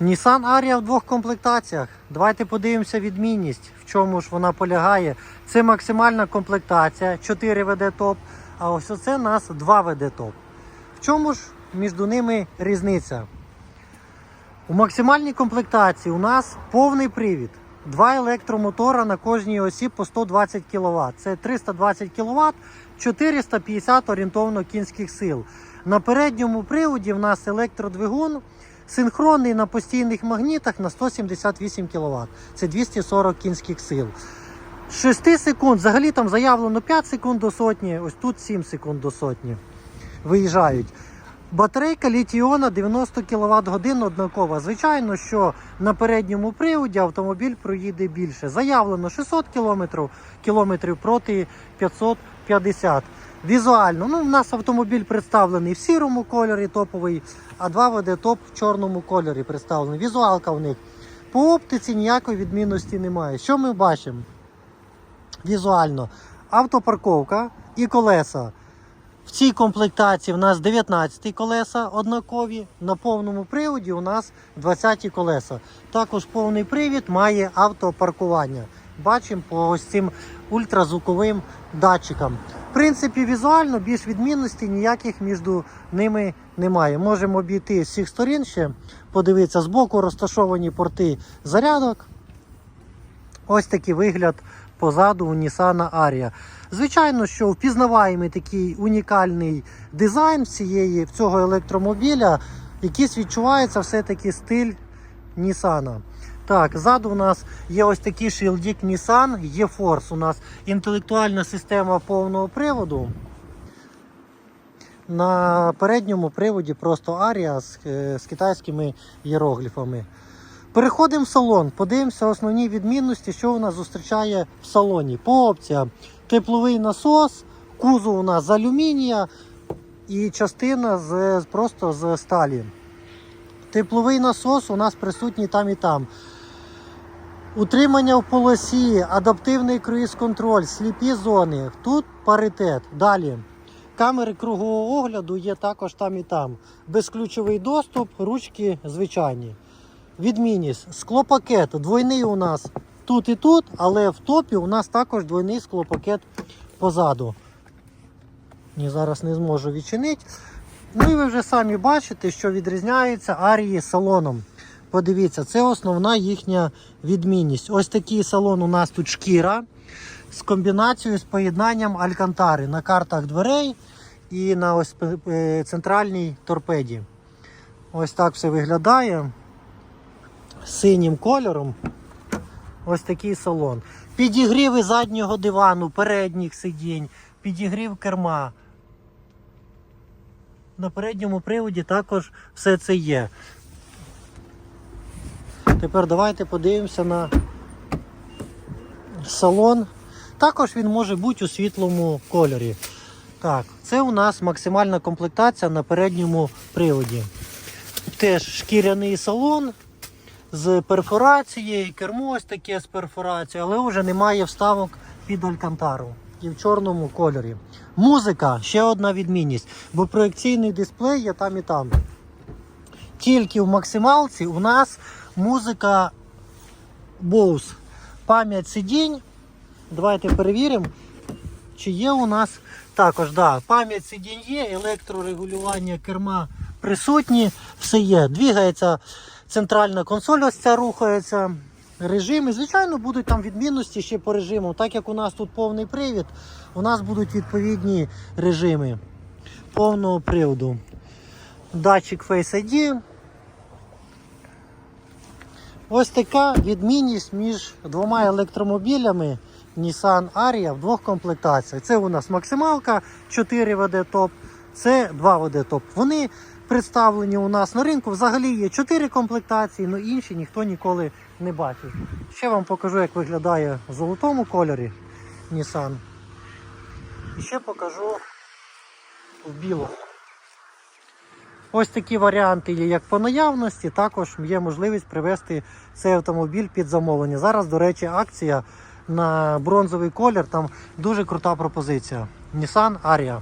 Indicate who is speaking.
Speaker 1: Nissan Aria в двох комплектаціях. Давайте подивимося відмінність, в чому ж вона полягає. Це максимальна комплектація, 4 ВД топ, а ось оце у нас 2 ВД топ. В чому ж між ними різниця? У максимальній комплектації у нас повний привід. Два електромотора на кожній осі по 120 кВт. Це 320 кВт, 450 орієнтовно кінських сил. На передньому приводі в нас електродвигун синхронний на постійних магнітах на 178 кВт. Це 240 кінських сил. 6 секунд, взагалі там заявлено 5 секунд до сотні, ось тут 7 секунд до сотні. Виїжджають. Батарейка літіона 90 кВт годин однакова. Звичайно, що на передньому приводі автомобіль проїде більше. Заявлено 600 км, кілометрів проти 550 Візуально, ну, у нас автомобіль представлений в сірому кольорі топовий, а 2 ВД топ в чорному кольорі представлений. Візуалка в них. По оптиці ніякої відмінності немає. Що ми бачимо? Візуально. Автопарковка і колеса. В цій комплектації у нас 19 колеса однакові. На повному приводі у нас 20 колеса. Також повний привід має автопаркування. Бачимо по ось цим ультразвуковим датчикам. Принципі, візуально більш відмінностей ніяких між ними немає. Можемо обійти з всіх сторін ще, подивитися, збоку розташовані порти зарядок. Ось такий вигляд позаду у Nissan Aria. Звичайно, що впізнаваємий такий унікальний дизайн цієї, цього електромобіля, якийсь відчувається все-таки стиль Nissan. Так, ззаду у нас є ось такий шилдік Nissan E-Force. У нас інтелектуальна система повного приводу. На передньому приводі просто Aria з, е, з китайськими іерогліфами. Переходимо в салон, подивимося основні відмінності, що у нас зустрічає в салоні. По опціям тепловий насос, кузов у нас з алюмінія і частина з, просто з сталі. Тепловий насос у нас присутній там і там. Утримання в полосі, адаптивний круїз-контроль, сліпі зони. Тут паритет. Далі. Камери кругового огляду є також там і там. Безключовий доступ, ручки звичайні. Відмінність. Склопакет двойний у нас тут і тут, але в топі у нас також двойний склопакет позаду. Ні, зараз не зможу відчинити. Ну і ви вже самі бачите, що відрізняється арії салоном. Подивіться, це основна їхня відмінність. Ось такий салон у нас тут шкіра з комбінацією з поєднанням алькантари на картах дверей і на ось е, центральній торпеді. Ось так все виглядає синім кольором. Ось такий салон. Підігріви заднього дивану, передніх сидінь, підігрів керма. На передньому приводі також все це є. Тепер давайте подивимося на салон. Також він може бути у світлому кольорі. Так, це у нас максимальна комплектація на передньому приводі. Теж шкіряний салон з перфорацією, кермо ось таке з перфорацією, але вже немає вставок під алькантару і в чорному кольорі. Музика ще одна відмінність, бо проекційний дисплей є там і там. Тільки в максималці у нас музика Bose. Пам'ять сидінь. Давайте перевіримо, чи є у нас також да, пам'ять сидінь є, електрорегулювання керма присутні, все є. Двігається центральна консоль, ось ця рухається. Режими, звичайно, будуть там відмінності ще по режиму. Так як у нас тут повний привід, у нас будуть відповідні режими повного приводу. Датчик Face ID. Ось така відмінність між двома електромобілями Nissan Aria в двох комплектаціях. Це у нас максималка 4 ВД топ, це 2 ВД топ. Вони представлені у нас на ринку. Взагалі є 4 комплектації, але інші ніхто ніколи не бачив. Ще вам покажу, як виглядає в золотому кольорі Nissan. І ще покажу в білому. Ось такі варіанти є, як по наявності. Також є можливість привезти цей автомобіль під замовлення. Зараз, до речі, акція на бронзовий колір. Там дуже крута пропозиція. Nissan Aria.